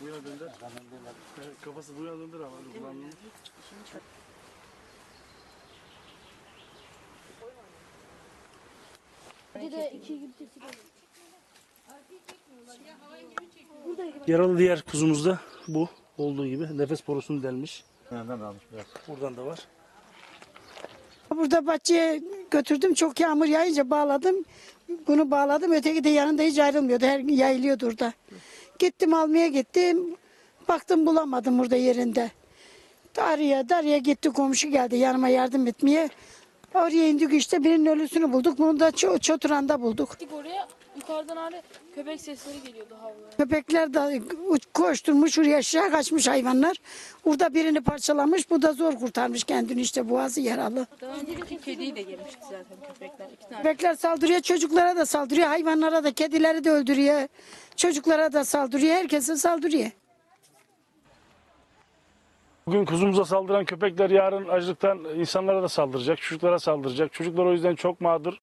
Bu yana döndür. Kafası bu yana döndür ama. Kulağını. Bir de iki gibi. Burada Yaralı diğer kuzumuz da bu olduğu gibi. Nefes borusunu delmiş. Yandan almış biraz. Buradan da var. Burada bahçeye götürdüm. Çok yağmur yağınca bağladım. Bunu bağladım. Öteki de yanında hiç ayrılmıyordu. Her gün yayılıyordu orada. Gittim almaya gittim. Baktım bulamadım burada yerinde. Darya, Darya gitti komşu geldi yanıma yardım etmeye. Oraya indik işte birinin ölüsünü bulduk. Bunu da ço- çoturanda bulduk. Yukarıdan hani köpek sesleri geliyordu havlaya. Köpekler de koşturmuş oraya aşağı kaçmış hayvanlar. Orada birini parçalamış. Bu da zor kurtarmış kendini işte boğazı yaralı. Daha önceki kediyi de yemişti zaten köpekler. İki tane. Köpekler saldırıyor, çocuklara da saldırıyor, hayvanlara da, kedileri de öldürüyor. Çocuklara da saldırıyor, herkese saldırıyor. Bugün kuzumuza saldıran köpekler yarın açlıktan insanlara da saldıracak, çocuklara saldıracak. Çocuklar o yüzden çok mağdur.